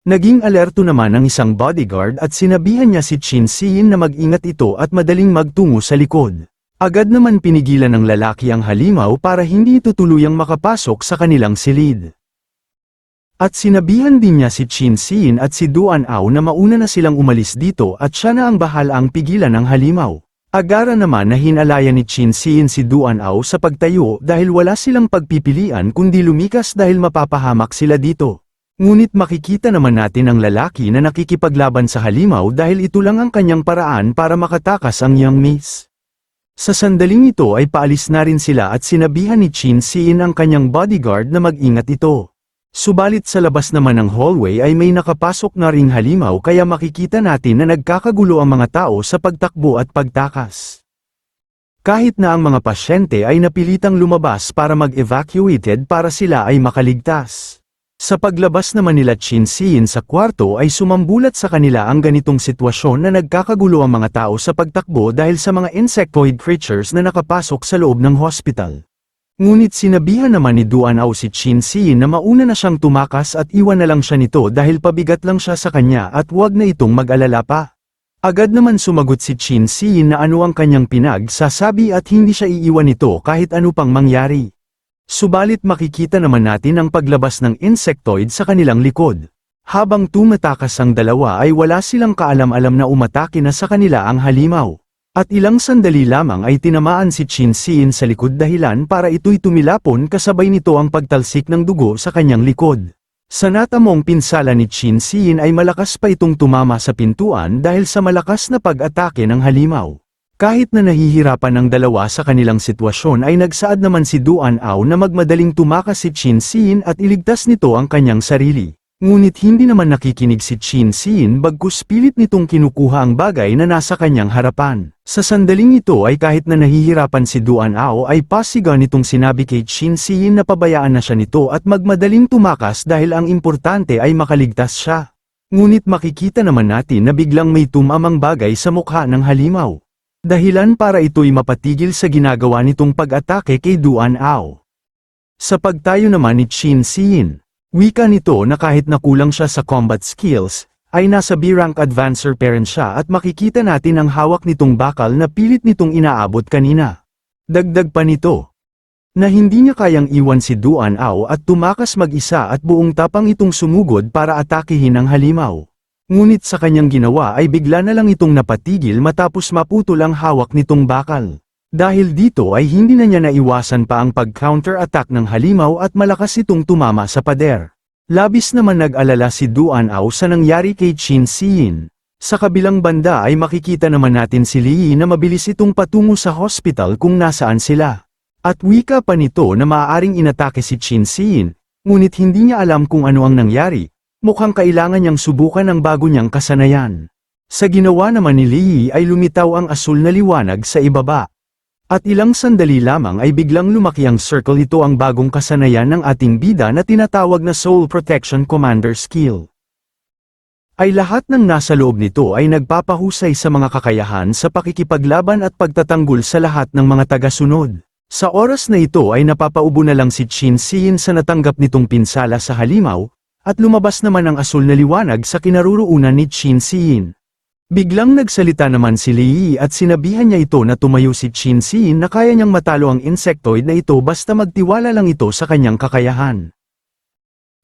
Naging alerto naman ang isang bodyguard at sinabihan niya si Chin Siyin na mag-ingat ito at madaling magtungo sa likod. Agad naman pinigilan ng lalaki ang halimaw para hindi ito tuluyang makapasok sa kanilang silid. At sinabihan din niya si Chin Siyin at si Duan Ao na mauna na silang umalis dito at siya na ang bahala ang pigilan ng halimaw. Agara naman na hinalayan ni Chin Siyin si Duan Ao sa pagtayo dahil wala silang pagpipilian kundi lumikas dahil mapapahamak sila dito. Ngunit makikita naman natin ang lalaki na nakikipaglaban sa halimaw dahil ito lang ang kanyang paraan para makatakas ang young miss. Sa sandaling ito ay paalis na rin sila at sinabihan ni Chin Siyin ang kanyang bodyguard na mag-ingat ito. Subalit sa labas naman ng hallway ay may nakapasok na ring halimaw kaya makikita natin na nagkakagulo ang mga tao sa pagtakbo at pagtakas. Kahit na ang mga pasyente ay napilitang lumabas para mag-evacuated para sila ay makaligtas. Sa paglabas naman nila Chin Siyin sa kwarto ay sumambulat sa kanila ang ganitong sitwasyon na nagkakagulo ang mga tao sa pagtakbo dahil sa mga insectoid creatures na nakapasok sa loob ng hospital. Ngunit sinabihan naman ni Duan Ao si Chin Siyin na mauna na siyang tumakas at iwan na lang siya nito dahil pabigat lang siya sa kanya at huwag na itong mag-alala pa. Agad naman sumagot si Chin Siyin na ano ang kanyang pinagsasabi at hindi siya iiwan nito kahit ano pang mangyari. Subalit makikita naman natin ang paglabas ng insectoid sa kanilang likod. Habang tumatakas ang dalawa ay wala silang kaalam-alam na umatake na sa kanila ang halimaw. At ilang sandali lamang ay tinamaan si Chin Siyin sa likod dahilan para ito'y tumilapon kasabay nito ang pagtalsik ng dugo sa kanyang likod. Sa natamong pinsala ni Chin Siyin ay malakas pa itong tumama sa pintuan dahil sa malakas na pag-atake ng halimaw. Kahit na nahihirapan ang dalawa sa kanilang sitwasyon ay nagsaad naman si Duan Ao na magmadaling tumakas si Chin Siyin at iligtas nito ang kanyang sarili. Ngunit hindi naman nakikinig si Chin Siyin bagkus pilit nitong kinukuha ang bagay na nasa kanyang harapan. Sa sandaling ito ay kahit na nahihirapan si Duan Ao ay pasiga nitong sinabi kay Chin Siyin na pabayaan na siya nito at magmadaling tumakas dahil ang importante ay makaligtas siya. Ngunit makikita naman natin na biglang may tumamang bagay sa mukha ng halimaw. Dahilan para ito'y mapatigil sa ginagawa nitong pag-atake kay Duan Ao. Sa pagtayo naman ni Chin Siyin, wika nito na kahit nakulang siya sa combat skills, ay nasa B-rank advancer pa rin siya at makikita natin ang hawak nitong bakal na pilit nitong inaabot kanina. Dagdag pa nito, na hindi niya kayang iwan si Duan Ao at tumakas mag-isa at buong tapang itong sumugod para atakihin ang halimaw. Ngunit sa kanyang ginawa ay bigla na lang itong napatigil matapos maputol ang hawak nitong bakal. Dahil dito ay hindi na niya naiwasan pa ang pag-counter-attack ng halimaw at malakas itong tumama sa pader. Labis naman nag-alala si Duan Ao sa nangyari kay Chin Siyin. Sa kabilang banda ay makikita naman natin si Lee na mabilis itong patungo sa hospital kung nasaan sila. At wika pa nito na maaaring inatake si Chin Siyin, ngunit hindi niya alam kung ano ang nangyari, Mukhang kailangan niyang subukan ang bago niyang kasanayan. Sa ginawa naman ni Lee ay lumitaw ang asul na liwanag sa ibaba. At ilang sandali lamang ay biglang lumaki ang circle ito ang bagong kasanayan ng ating bida na tinatawag na Soul Protection Commander Skill. Ay lahat ng nasa loob nito ay nagpapahusay sa mga kakayahan sa pakikipaglaban at pagtatanggol sa lahat ng mga tagasunod. Sa oras na ito ay napapaubo na lang si Chin Siyin sa natanggap nitong pinsala sa halimaw, at lumabas naman ang asul na liwanag sa kinaruroonan ni Chin Siyin. Biglang nagsalita naman si Lee at sinabihan niya ito na tumayo si Chin Siyin na kaya niyang matalo ang insectoid na ito basta magtiwala lang ito sa kanyang kakayahan.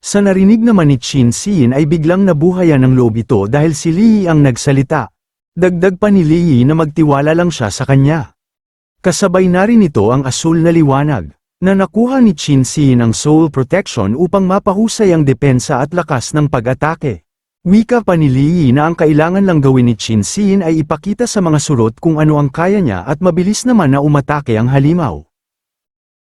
Sa narinig naman ni Chin Siyin ay biglang nabuhayan ng loob ito dahil si Lee ang nagsalita. Dagdag pa ni Lee na magtiwala lang siya sa kanya. Kasabay na rin ito ang asul na liwanag na nakuha ni Chin Siyin ang soul protection upang mapahusay ang depensa at lakas ng pag-atake. Wika pa ni na ang kailangan lang gawin ni Chin Siyin ay ipakita sa mga surot kung ano ang kaya niya at mabilis naman na umatake ang halimaw.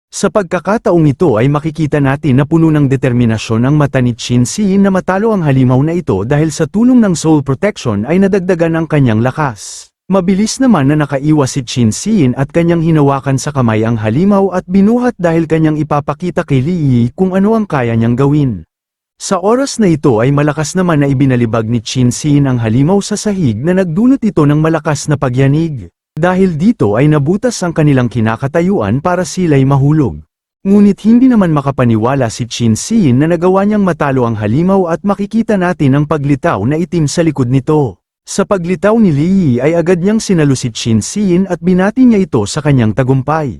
Sa pagkakataong ito ay makikita natin na puno ng determinasyon ang mata ni Chin Siyin na matalo ang halimaw na ito dahil sa tulong ng soul protection ay nadagdagan ang kanyang lakas. Mabilis naman na nakaiwas si Chin Siyin at kanyang hinawakan sa kamay ang halimaw at binuhat dahil kanyang ipapakita kay Li kung ano ang kaya niyang gawin. Sa oras na ito ay malakas naman na ibinalibag ni Chin Siyin ang halimaw sa sahig na nagdulot ito ng malakas na pagyanig. Dahil dito ay nabutas ang kanilang kinakatayuan para sila'y mahulog. Ngunit hindi naman makapaniwala si Chin Sin na nagawa niyang matalo ang halimaw at makikita natin ang paglitaw na itim sa likod nito. Sa paglitaw ni Li Yi ay agad niyang sinalo si Chin Sin at binati niya ito sa kanyang tagumpay.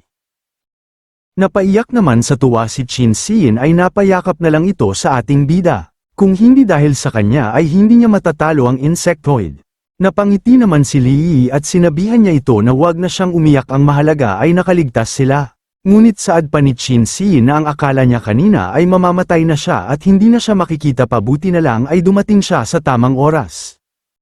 Napaiyak naman sa tuwa si Chin Sin ay napayakap na lang ito sa ating bida. Kung hindi dahil sa kanya ay hindi niya matatalo ang insectoid. Napangiti naman si Li Yi at sinabihan niya ito na wag na siyang umiyak ang mahalaga ay nakaligtas sila. Ngunit saad pa ni Chin Si na ang akala niya kanina ay mamamatay na siya at hindi na siya makikita pabuti na lang ay dumating siya sa tamang oras.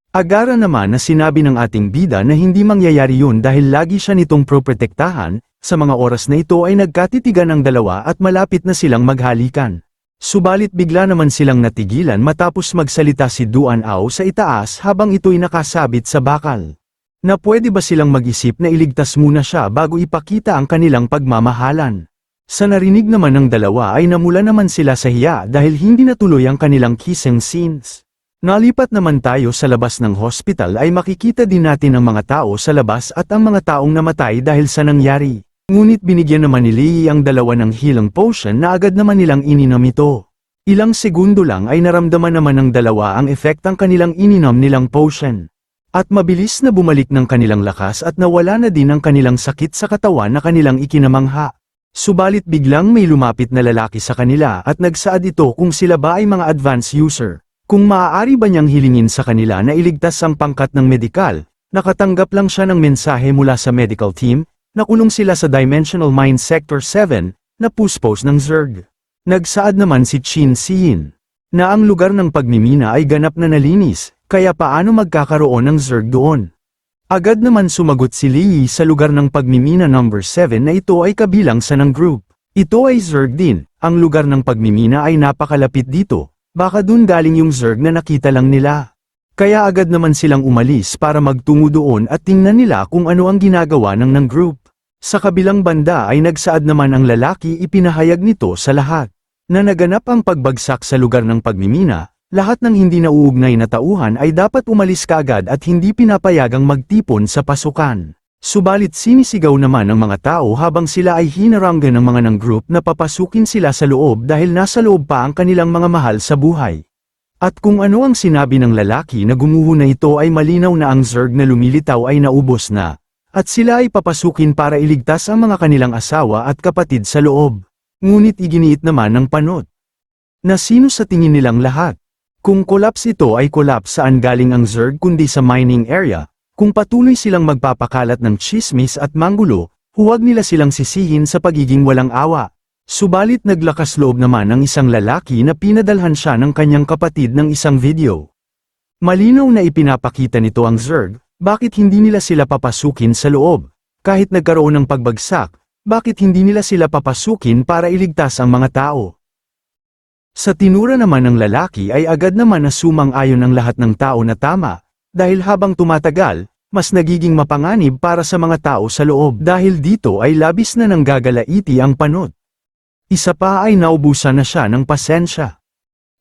Agara naman na sinabi ng ating bida na hindi mangyayari yun dahil lagi siya nitong proprotektahan, sa mga oras na ito ay nagkatitigan ang dalawa at malapit na silang maghalikan. Subalit bigla naman silang natigilan matapos magsalita si Duan Ao sa itaas habang ito'y nakasabit sa bakal. Na pwede ba silang mag-isip na iligtas muna siya bago ipakita ang kanilang pagmamahalan. Sa narinig naman ng dalawa ay namula naman sila sa hiya dahil hindi natuloy ang kanilang kissing scenes. Nalipat naman tayo sa labas ng hospital ay makikita din natin ang mga tao sa labas at ang mga taong namatay dahil sa nangyari. Ngunit binigyan naman ni Lee ang dalawa ng healing potion na agad naman nilang ininom ito. Ilang segundo lang ay naramdaman naman ng dalawa ang effect ng kanilang ininom nilang potion. At mabilis na bumalik ng kanilang lakas at nawala na din ang kanilang sakit sa katawan na kanilang ikinamangha. Subalit biglang may lumapit na lalaki sa kanila at nagsaad ito kung sila ba ay mga advanced user. Kung maaari ba niyang hilingin sa kanila na iligtas ang pangkat ng medikal, nakatanggap lang siya ng mensahe mula sa medical team, nakulong sila sa Dimensional Mind Sector 7, na puspos ng Zerg. Nagsaad naman si Chin Siin, na ang lugar ng pagmimina ay ganap na nalinis, kaya paano magkakaroon ng Zerg doon? Agad naman sumagot si Lee sa lugar ng pagmimina number 7 na ito ay kabilang sa ng group. Ito ay Zerg din, ang lugar ng pagmimina ay napakalapit dito, baka dun galing yung Zerg na nakita lang nila. Kaya agad naman silang umalis para magtungo doon at tingnan nila kung ano ang ginagawa ng ng group. Sa kabilang banda ay nagsaad naman ang lalaki ipinahayag nito sa lahat. Na naganap ang pagbagsak sa lugar ng pagmimina, lahat ng hindi nauugnay na tauhan ay dapat umalis kaagad at hindi pinapayagang magtipon sa pasukan. Subalit sinisigaw naman ng mga tao habang sila ay hinaranggan ng mga ng group na papasukin sila sa loob dahil nasa loob pa ang kanilang mga mahal sa buhay. At kung ano ang sinabi ng lalaki na gumuho na ito ay malinaw na ang Zerg na lumilitaw ay naubos na, at sila ay papasukin para iligtas ang mga kanilang asawa at kapatid sa loob. Ngunit iginiit naman ng panot. Na sino sa tingin nilang lahat? Kung collapse ito ay collapse saan galing ang Zerg kundi sa mining area, kung patuloy silang magpapakalat ng chismis at manggulo, huwag nila silang sisihin sa pagiging walang awa. Subalit naglakas loob naman ang isang lalaki na pinadalhan siya ng kanyang kapatid ng isang video. Malinaw na ipinapakita nito ang Zerg, bakit hindi nila sila papasukin sa loob? Kahit nagkaroon ng pagbagsak, bakit hindi nila sila papasukin para iligtas ang mga tao? Sa tinura naman ng lalaki ay agad naman na sumang-ayon ang lahat ng tao na tama, dahil habang tumatagal, mas nagiging mapanganib para sa mga tao sa loob dahil dito ay labis na nanggagalaiti ang panot. Isa pa ay naubusan na siya ng pasensya.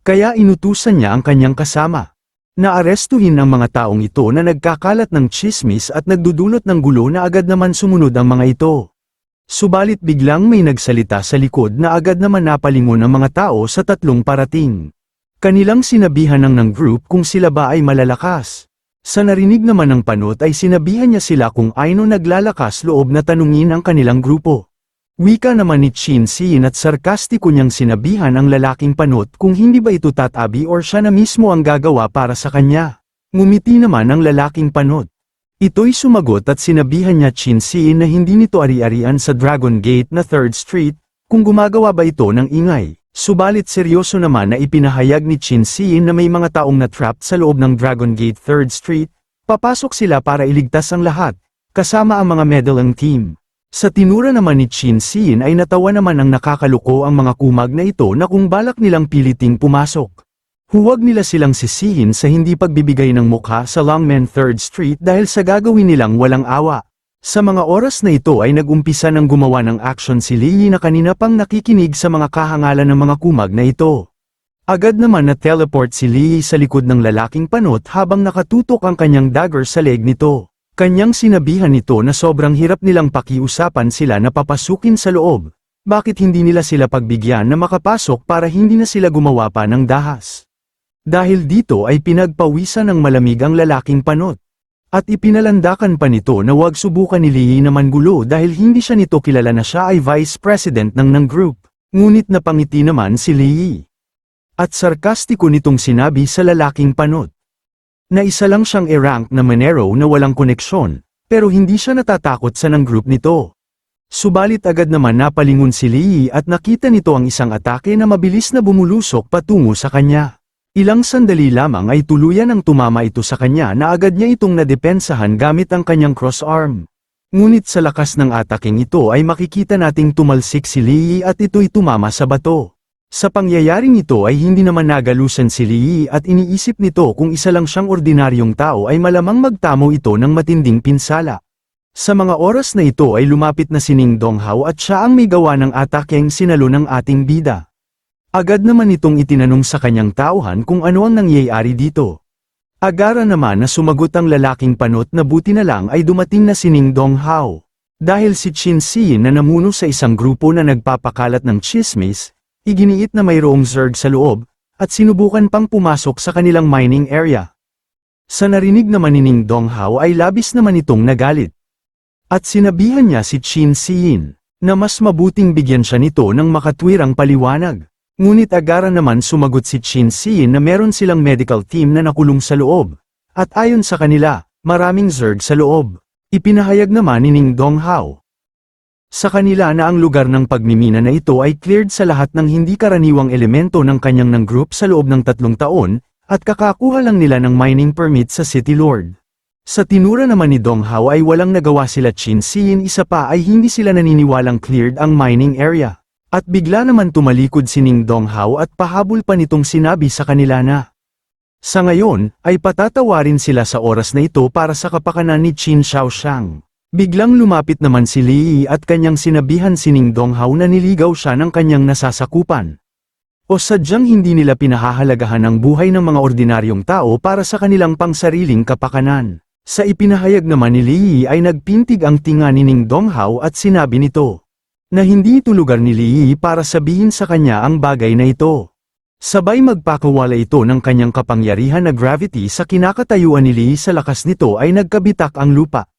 Kaya inutusan niya ang kanyang kasama. Naarestuhin ang mga taong ito na nagkakalat ng chismis at nagdudulot ng gulo na agad naman sumunod ang mga ito. Subalit biglang may nagsalita sa likod na agad naman napalingon ang mga tao sa tatlong parating. Kanilang sinabihan ng ng group kung sila ba ay malalakas. Sa narinig naman ng panot ay sinabihan niya sila kung ayno naglalakas loob na tanungin ang kanilang grupo. Wika naman ni Chin Sin at sarkastiko niyang sinabihan ang lalaking panot kung hindi ba ito tatabi or siya na mismo ang gagawa para sa kanya. Ngumiti naman ang lalaking panot. Ito'y sumagot at sinabihan niya Chin Sin na hindi nito ari-arian sa Dragon Gate na 3rd Street, kung gumagawa ba ito ng ingay. Subalit seryoso naman na ipinahayag ni Chin Sin na may mga taong na-trapped sa loob ng Dragon Gate 3rd Street, papasok sila para iligtas ang lahat, kasama ang mga medalang team. Sa tinura naman ni Chin Sin ay natawa naman ang nakakaluko ang mga kumag na ito na kung balak nilang piliting pumasok. Huwag nila silang sisihin sa hindi pagbibigay ng mukha sa Longmen 3rd Street dahil sa gagawin nilang walang awa. Sa mga oras na ito ay nagumpisa ng gumawa ng action si Lee na kanina pang nakikinig sa mga kahangalan ng mga kumag na ito. Agad naman na teleport si Lee sa likod ng lalaking panot habang nakatutok ang kanyang dagger sa leg nito. Kanyang sinabihan nito na sobrang hirap nilang pakiusapan sila na papasukin sa loob, Bakit hindi nila sila pagbigyan na makapasok para hindi na sila gumawa pa ng dahas? Dahil dito ay pinagpawisan ng malamig ang lalaking panot. At ipinalandakan pa nito na huwag subukan ni Lee na mangulo dahil hindi siya nito kilala na siya ay vice president ng ng group. Ngunit napangiti naman si Lee. At sarkastiko nitong sinabi sa lalaking panot. Na isa lang siyang e-rank na Monero na walang koneksyon, pero hindi siya natatakot sa ng group nito. Subalit agad naman napalingon si Lee at nakita nito ang isang atake na mabilis na bumulusok patungo sa kanya. Ilang sandali lamang ay tuluyan ang tumama ito sa kanya na agad niya itong nadepensahan gamit ang kanyang crossarm. Ngunit sa lakas ng ataking ito ay makikita nating tumalsik si Lee at ito'y tumama sa bato. Sa pangyayaring ito ay hindi naman nagalusan si Lee at iniisip nito kung isa lang siyang ordinaryong tao ay malamang magtamo ito ng matinding pinsala. Sa mga oras na ito ay lumapit na si Ning Donghao at siya ang may gawa ng atakeng sinalo ng ating bida. Agad naman itong itinanong sa kanyang tauhan kung ano ang nangyayari dito. Agara naman na sumagot ang lalaking panot na buti na lang ay dumating na si Ning Donghao. Dahil si Chin Xin na namuno sa isang grupo na nagpapakalat ng chismis, iginiit na mayroong zerg sa loob, at sinubukan pang pumasok sa kanilang mining area. Sa narinig naman ni Ning Donghao ay labis naman itong nagalit. At sinabihan niya si Chin Siin, na mas mabuting bigyan siya nito ng makatwirang paliwanag. Ngunit agara naman sumagot si Chin Siin na meron silang medical team na nakulong sa loob. At ayon sa kanila, maraming Zerg sa loob. Ipinahayag naman ni Ning Donghao. Sa kanila na ang lugar ng pagmimina na ito ay cleared sa lahat ng hindi karaniwang elemento ng kanyang ng group sa loob ng tatlong taon, at kakakuha lang nila ng mining permit sa City Lord. Sa tinura naman ni Dong Hao ay walang nagawa sila Chin Siin isa pa ay hindi sila naniniwalang cleared ang mining area. At bigla naman tumalikod si Ning Dong Hao at pahabol pa nitong sinabi sa kanila na. Sa ngayon, ay patatawarin sila sa oras na ito para sa kapakanan ni Qin Shaoxiang. Biglang lumapit naman si Li at kanyang sinabihan si Ning Dong Hao na niligaw siya ng kanyang nasasakupan. O sadyang hindi nila pinahahalagahan ang buhay ng mga ordinaryong tao para sa kanilang pangsariling kapakanan. Sa ipinahayag naman ni Lee ay nagpintig ang tinga ni Ning Donghao at sinabi nito na hindi ito lugar ni Lee para sabihin sa kanya ang bagay na ito. Sabay magpakawala ito ng kanyang kapangyarihan na gravity sa kinakatayuan ni Lee sa lakas nito ay nagkabitak ang lupa.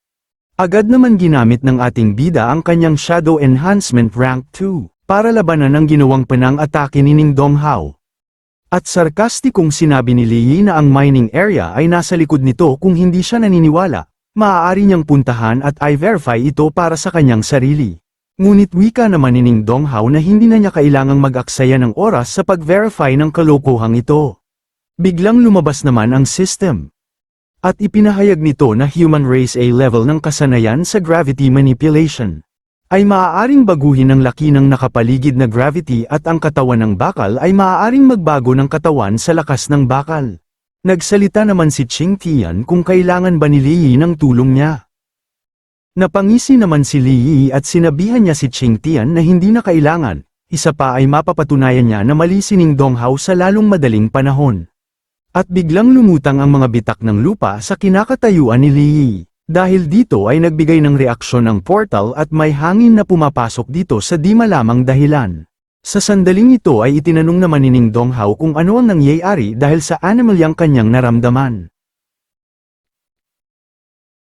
Agad naman ginamit ng ating bida ang kanyang Shadow Enhancement Rank 2 para labanan ang ginawang panang atake ni Ning Donghao. At sarkastikong sinabi ni Lee na ang mining area ay nasa likod nito kung hindi siya naniniwala, maaari niyang puntahan at i-verify ito para sa kanyang sarili. Ngunit wika naman ni Ning Donghao na hindi na niya kailangang mag-aksaya ng oras sa pag-verify ng kalokohang ito. Biglang lumabas naman ang system. At ipinahayag nito na human race A level ng kasanayan sa gravity manipulation ay maaaring baguhin ang laki ng nakapaligid na gravity at ang katawan ng bakal ay maaaring magbago ng katawan sa lakas ng bakal. Nagsalita naman si Ching Tian kung kailangan ba ni Li ng tulong niya. Napangisi naman si Li at sinabihan niya si Ching Tian na hindi na kailangan, isa pa ay mapapatunayan niya na mali si Ning Donghao sa lalong madaling panahon. At biglang lumutang ang mga bitak ng lupa sa kinakatayuan ni Li. Dahil dito ay nagbigay ng reaksyon ang portal at may hangin na pumapasok dito sa di malamang dahilan. Sa sandaling ito ay itinanong naman ni Ning Donghao kung ano ang nangyayari dahil sa animal yang kanyang naramdaman.